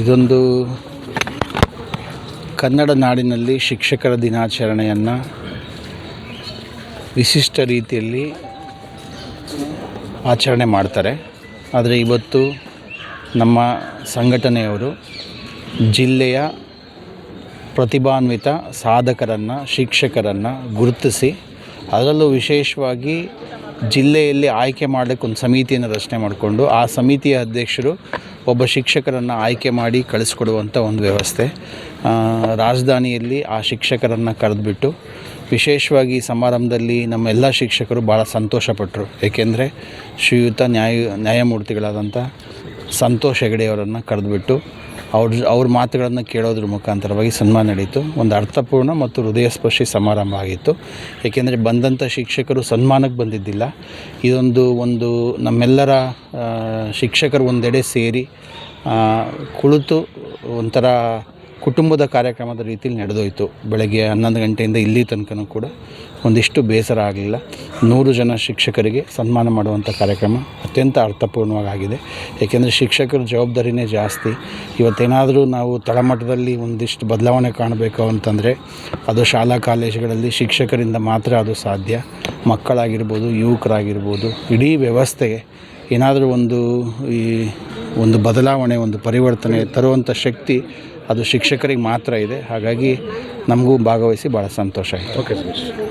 ಇದೊಂದು ಕನ್ನಡ ನಾಡಿನಲ್ಲಿ ಶಿಕ್ಷಕರ ದಿನಾಚರಣೆಯನ್ನು ವಿಶಿಷ್ಟ ರೀತಿಯಲ್ಲಿ ಆಚರಣೆ ಮಾಡ್ತಾರೆ. ಆದರೆ ಇವತ್ತು ನಮ್ಮ ಸಂಘಟನೆಯವರು ಜಿಲ್ಲೆಯ ಪ್ರತಿಭಾನ್ವಿತ ಸಾಧಕರನ್ನು, ಶಿಕ್ಷಕರನ್ನು ಗುರುತಿಸಿ ಅದರಲ್ಲೂ ವಿಶೇಷವಾಗಿ ಜಿಲ್ಲೆಯಲ್ಲಿ ಆಯ್ಕೆ ಮಾಡಲಿಕ್ಕೆ ಒಂದು ಸಮಿತಿಯನ್ನು ರಚನೆ ಮಾಡಿಕೊಂಡು ಆ ಸಮಿತಿಯ ಅಧ್ಯಕ್ಷರು ಒಬ್ಬ ಶಿಕ್ಷಕರನ್ನು ಆಯ್ಕೆ ಮಾಡಿ ಕಳಿಸ್ಕೊಡುವಂಥ ಒಂದು ವ್ಯವಸ್ಥೆ. ರಾಜಧಾನಿಯಲ್ಲಿ ಆ ಶಿಕ್ಷಕರನ್ನು ಕರೆದುಬಿಟ್ಟು ವಿಶೇಷವಾಗಿ ಸಮಾರಂಭದಲ್ಲಿ ನಮ್ಮ ಎಲ್ಲ ಶಿಕ್ಷಕರು ಭಾಳ ಸಂತೋಷಪಟ್ಟರು ಏಕೆಂದರೆ ಶ್ರೀಯುತ ನ್ಯಾಯ ನ್ಯಾಯಮೂರ್ತಿಗಳಾದಂಥ ಸಂತೋಷ್ ಹೆಗಡೆಯವರನ್ನು ಕರೆದುಬಿಟ್ಟು ಅವ್ರ ಅವ್ರ ಮಾತುಗಳನ್ನು ಕೇಳೋದ್ರ ಮುಖಾಂತರವಾಗಿ ಸನ್ಮಾನ ನಡೀತು. ಒಂದು ಅರ್ಥಪೂರ್ಣ ಮತ್ತು ಹೃದಯಸ್ಪರ್ಶಿ ಸಮಾರಂಭ ಆಗಿತ್ತು. ಏಕೆಂದರೆ ಬಂದಂಥ ಶಿಕ್ಷಕರು ಸನ್ಮಾನಕ್ಕೆ ಬಂದಿದ್ದಿಲ್ಲ. ಇದೊಂದು ಒಂದು ನಮ್ಮೆಲ್ಲರ ಶಿಕ್ಷಕರು ಒಂದೆಡೆ ಸೇರಿ ಕುಳಿತು ಒಂಥರ ಕುಟುಂಬದ ಕಾರ್ಯಕ್ರಮದ ರೀತಿಯಲ್ಲಿ ನಡೆದೋಯಿತು. ಬೆಳಗ್ಗೆ ಹನ್ನೊಂದು ಗಂಟೆಯಿಂದ ಇಲ್ಲಿ ತನಕನೂ ಕೂಡ ಒಂದಿಷ್ಟು ಬೇಸರ ಆಗಲಿಲ್ಲ. ನೂರು ಜನ ಶಿಕ್ಷಕರಿಗೆ ಸನ್ಮಾನ ಮಾಡುವಂಥ ಕಾರ್ಯಕ್ರಮ ಅತ್ಯಂತ ಅರ್ಥಪೂರ್ಣವಾಗಿದೆ. ಏಕೆಂದರೆ ಶಿಕ್ಷಕರ ಜವಾಬ್ದಾರಿನೇ ಜಾಸ್ತಿ. ಇವತ್ತೇನಾದರೂ ನಾವು ತಳಮಟ್ಟದಲ್ಲಿ ಒಂದಿಷ್ಟು ಬದಲಾವಣೆ ಕಾಣಬೇಕು ಅಂತಂದರೆ ಅದು ಶಾಲಾ ಕಾಲೇಜುಗಳಲ್ಲಿ ಶಿಕ್ಷಕರಿಂದ ಮಾತ್ರ ಅದು ಸಾಧ್ಯ. ಮಕ್ಕಳಾಗಿರ್ಬೋದು, ಯುವಕರಾಗಿರ್ಬೋದು, ಇಡೀ ವ್ಯವಸ್ಥೆಗೆ ಏನಾದರೂ ಒಂದು ಈ ಒಂದು ಬದಲಾವಣೆ, ಒಂದು ಪರಿವರ್ತನೆ ತರುವಂಥ ಶಕ್ತಿ ಅದು ಶಿಕ್ಷಕರಿಗೆ ಮಾತ್ರ ಇದೆ. ಹಾಗಾಗಿ ನಮಗೂ ಭಾಗವಹಿಸಿ ಭಾಳ ಸಂತೋಷ ಆಯಿತು. ಓಕೆ